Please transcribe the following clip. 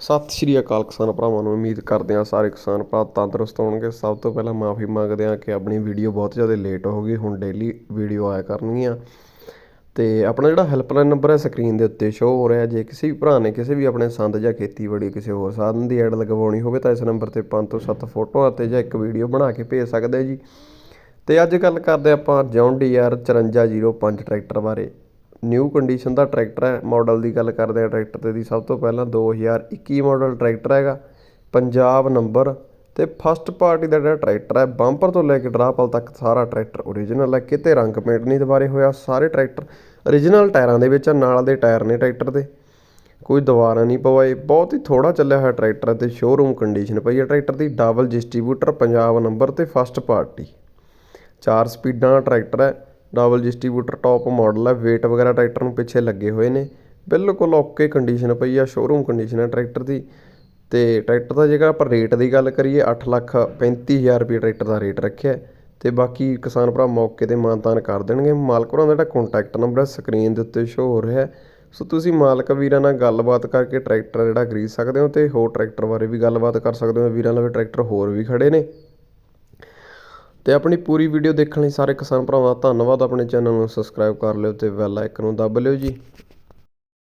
ਸਤਿ ਸ਼੍ਰੀ ਅਕਾਲ ਕਿਸਾਨ ਭਰਾਵਾਂ ਨੂੰ, ਉਮੀਦ ਕਰਦੇ ਹਾਂ ਸਾਰੇ ਕਿਸਾਨ ਭਰਾ ਤੰਦਰੁਸਤ ਹੋਣਗੇ। ਸਭ ਤੋਂ ਪਹਿਲਾਂ ਮਾਫੀ ਮੰਗਦੇ ਹਾਂ ਕਿ ਆਪਣੀ ਵੀਡੀਓ ਬਹੁਤ ਜ਼ਿਆਦਾ ਲੇਟ ਹੋ ਗਈ, ਹੁਣ ਡੇਲੀ ਵੀਡੀਓ ਆਇਆ ਕਰਨਗੀਆਂ। ਤੇ ਆਪਣਾ ਜਿਹੜਾ ਹੈਲਪਲਾਈਨ ਨੰਬਰ ਹੈ ਸਕਰੀਨ ਦੇ ਉੱਤੇ ਸ਼ੋ ਹੋ ਰਿਹਾ। ਜੇ ਕਿਸੇ ਵੀ ਭਰਾ ਨੇ ਕਿਸੇ ਵੀ ਆਪਣੇ ਸੰਦ ਜਾਂ ਖੇਤੀਬਾੜੀ ਕਿਸੇ ਹੋਰ ਸਾਧਨ ਦੀ ਐਡ ਲਗਵਾਉਣੀ ਹੋਵੇ, ਤਾਂ ਇਸ ਨੰਬਰ ਤੇ 5 ਤੋਂ 7 ਫੋਟੋਆਂ ਤੇ ਜਾਂ ਇੱਕ ਵੀਡੀਓ ਬਣਾ ਕੇ ਭੇਜ ਸਕਦੇ ਜੀ। ਤੇ ਅੱਜ ਗੱਲ ਕਰਦੇ ਆਪਾਂ ਜੌਨ ਡੀਆਰ 5405 ਟਰੈਕਟਰ ਬਾਰੇ। ਨਿਊ ਕੰਡੀਸ਼ਨ ਦਾ ਟਰੈਕਟਰ ਹੈ ਮਾਡਲ ਦੀ ਗੱਲ ਕਰਦੇ ਹਾਂ ਟਰੈਕਟਰ ਤੇ ਦੀ ਸਭ ਤੋਂ ਪਹਿਲਾਂ 2021 ਮਾਡਲ ਟਰੈਕਟਰ ਹੈਗਾ ਪੰਜਾਬ ਨੰਬਰ ਅਤੇ ਫਸਟ ਪਾਰਟੀ ਦਾ ਜਿਹੜਾ ਟਰੈਕਟਰ ਹੈ ਬੰਪਰ ਤੋਂ ਲੈ ਕੇ ਡਰਾਪਲ ਤੱਕ ਸਾਰਾ ਟਰੈਕਟਰ ਓਰੀਜਨਲ ਹੈ ਕਿਤੇ ਰੰਗ ਪੇਂਟ ਨਹੀਂ ਦੁਬਾਰੇ ਹੋਇਆ ਸਾਰੇ ਟਰੈਕਟਰ ਓਰੀਜਨਲ ਟਾਇਰਾਂ ਦੇ ਵਿੱਚ ਆ, ਨਾਲ ਦੇ ਟਾਇਰ ਨੇ ਟਰੈਕਟਰ ਦੇ। ਕੋਈ ਦੁਬਾਰਾ ਨਹੀਂ ਪਵਾਏ ਬਹੁਤ ਹੀ ਥੋੜਾ ਚੱਲਿਆ ਹੋਇਆ ਟਰੈਕਟਰ ਹੈ ਤੇ ਸ਼ੋਰੂਮ ਕੰਡੀਸ਼ਨ ਪਈ ਹੈ ਟਰੈਕਟਰ ਦੀ ਡਬਲ ਡਿਸਟ੍ਰੀਬਿਊਟਰ ਪੰਜਾਬ ਨੰਬਰ ਤੇ ਫਸਟ ਪਾਰਟੀ ਚਾਰ ਸਪੀਡਾਂ ਦਾ ਟਰੈਕਟਰ ਹੈ ਡਬਲ ਡਿਸਟ੍ਰੀਬਿਊਟਰ ਟੋਪ ਮਾਡਲ ਹੈ। Weight ਵਗੈਰਾ ਟਰੈਕਟਰ ਨੂੰ ਪਿੱਛੇ ਲੱਗੇ ਹੋਏ ਨੇ। ਬਿਲਕੁਲ ਓਕੇ ਕੰਡੀਸ਼ਨ ਪਈ ਆ ਸ਼ੋਰੂਮ ਕੰਡੀਸ਼ਨ ਹੈ ਟਰੈਕਟਰ ਦੀ। ਅਤੇ ਟਰੈਕਟਰ ਦਾ ਜੇਕਰ ਆਪਾਂ ਰੇਟ ਦੀ ਗੱਲ ਕਰੀਏ, ਅੱਠ ਲੱਖ ਪੈਂਤੀ ਹਜ਼ਾਰ ਰੁਪਏ ਟਰੈਕਟਰ ਦਾ ਰੇਟ ਰੱਖਿਆ ਅਤੇ ਬਾਕੀ ਕਿਸਾਨ ਭਰਾ ਮੌਕੇ ਤੇ ਮਾਨਤਾਨ ਕਰ ਦੇਣਗੇ। ਮਾਲਕ ਹੋਰਾਂ ਦਾ ਜਿਹੜਾ ਕੰਟੈਕਟ ਨੰਬਰ ਹੈ ਸਕਰੀਨ ਦੇ ਉੱਤੇ ਸ਼ੋ ਹੋ ਰਿਹਾ ਸੋ ਤੁਸੀਂ ਮਾਲਕ ਵੀਰਾਂ ਨਾਲ ਗੱਲਬਾਤ ਕਰਕੇ ਟਰੈਕਟਰ ਜਿਹੜਾ ਖਰੀਦ ਸਕਦੇ ਹੋ ਅਤੇ ਹੋਰ ਟਰੈਕਟਰ ਬਾਰੇ ਵੀ ਗੱਲਬਾਤ ਕਰ ਸਕਦੇ ਹੋ। ਵੀਰਾਂ ਲਵੇ ਟਰੈਕਟਰ ਹੋਰ ਵੀ ਖੜੇ ਨੇ। ਅਤੇ ਆਪਣੀ ਪੂਰੀ ਵੀਡੀਓ ਦੇਖਣ ਲਈ ਸਾਰੇ ਕਿਸਾਨ ਭਰਾਵਾਂ ਦਾ ਧੰਨਵਾਦ। ਆਪਣੇ ਚੈਨਲ ਨੂੰ ਸਬਸਕ੍ਰਾਈਬ ਕਰ ਲਿਓ ਅਤੇ ਬੈਲ ਆਈਕਨ ਨੂੰ ਦੱਬ ਲਿਓ ਜੀ।